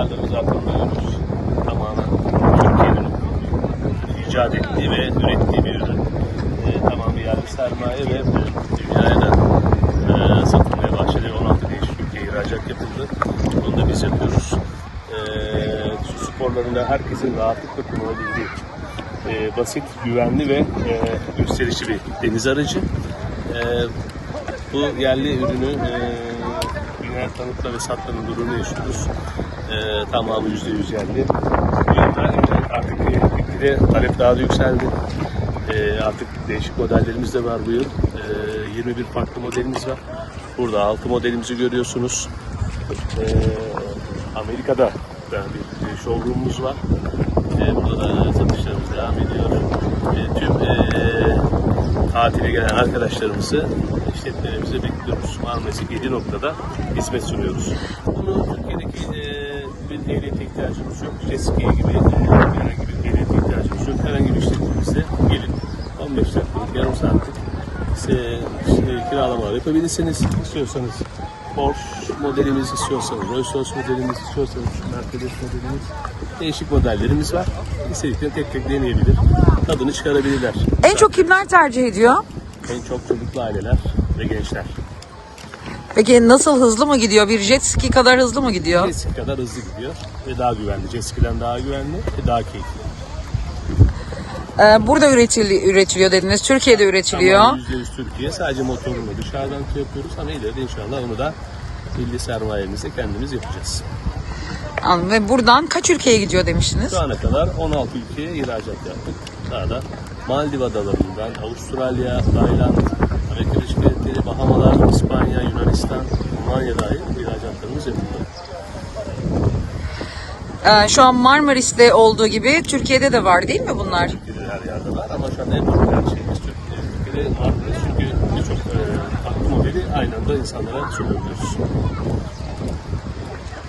standımızı hatırlıyoruz. Tamamen Türkiye'nin icat ettiği ve ürettiği bir ürün. Ee, e, tamamı yerli sermaye ve bu dünyaya da e, satılmaya başladı. 16 değişik ülkeye ihracat yapıldı. Bunu da biz yapıyoruz. E, su sporlarında herkesin rahatlıkla kullanabildiği e, basit, güvenli ve e, gösterişli bir deniz aracı. E, bu yerli ürünü e, dünyaya tanıtma ve satmanın durumunu yaşıyoruz. E, tamamı %100 yerli. Dünyada e, artık e, ülkede talep daha da yükseldi. E, artık değişik modellerimiz de var bu yıl. E, 21 farklı modelimiz var. Burada 6 modelimizi görüyorsunuz. E, Amerika'da da bir showroom'umuz var. E, burada da satışlarımız devam ediyor. E, tüm e, tatile gelen arkadaşlarımızı işletmelerimize bekliyoruz. Marmaris'e 7 noktada hizmet sunuyoruz. Bunu Türkiye'deki e, bir ehliyete ihtiyacımız yok. Ski gibi herhangi bir ehliyete ihtiyacımız yok. Herhangi bir işletmemizde gelin 15 dakikalık, yarım saatlik kiralamalar yapabilirsiniz. İstiyorsanız Porsche modelimiz istiyorsanız, Rolls Royce modelimiz istiyorsanız, Mercedes modelimiz değişik modellerimiz var. İstediklerini tek tek deneyebilir, tadını çıkarabilirler. En çok kimler tercih ediyor? En çok çocuklu aileler ve gençler. Peki nasıl hızlı mı gidiyor? Bir jet ski kadar hızlı mı gidiyor? Jet ski kadar hızlı gidiyor ve daha güvenli. Jet ski'den daha güvenli ve daha keyifli. Ee, burada üretili, üretiliyor dediniz. Türkiye'de üretiliyor. Ama %100 Türkiye sadece motorunu dışarıdan yapıyoruz ama ileride inşallah onu da milli sermayemizle kendimiz yapacağız. Anladım. Ve buradan kaç ülkeye gidiyor demiştiniz? Şu ana kadar 16 ülkeye ihracat yaptık. Daha da Maldiv adalarından, Avustralya, Tayland, Birleşik Devletleri, Bahamalar, İspanya, Yunanistan, Almanya dahil ihracatlarımız yapıldı. Ee, şu an Marmaris'te olduğu gibi Türkiye'de de var değil mi bunlar? Türkiye'de her yerde var ama şu an en popüler şeyimiz Türkiye. Türkiye'de Marmaris çünkü birçok e, farklı modeli aynı anda insanlara sunabiliyoruz.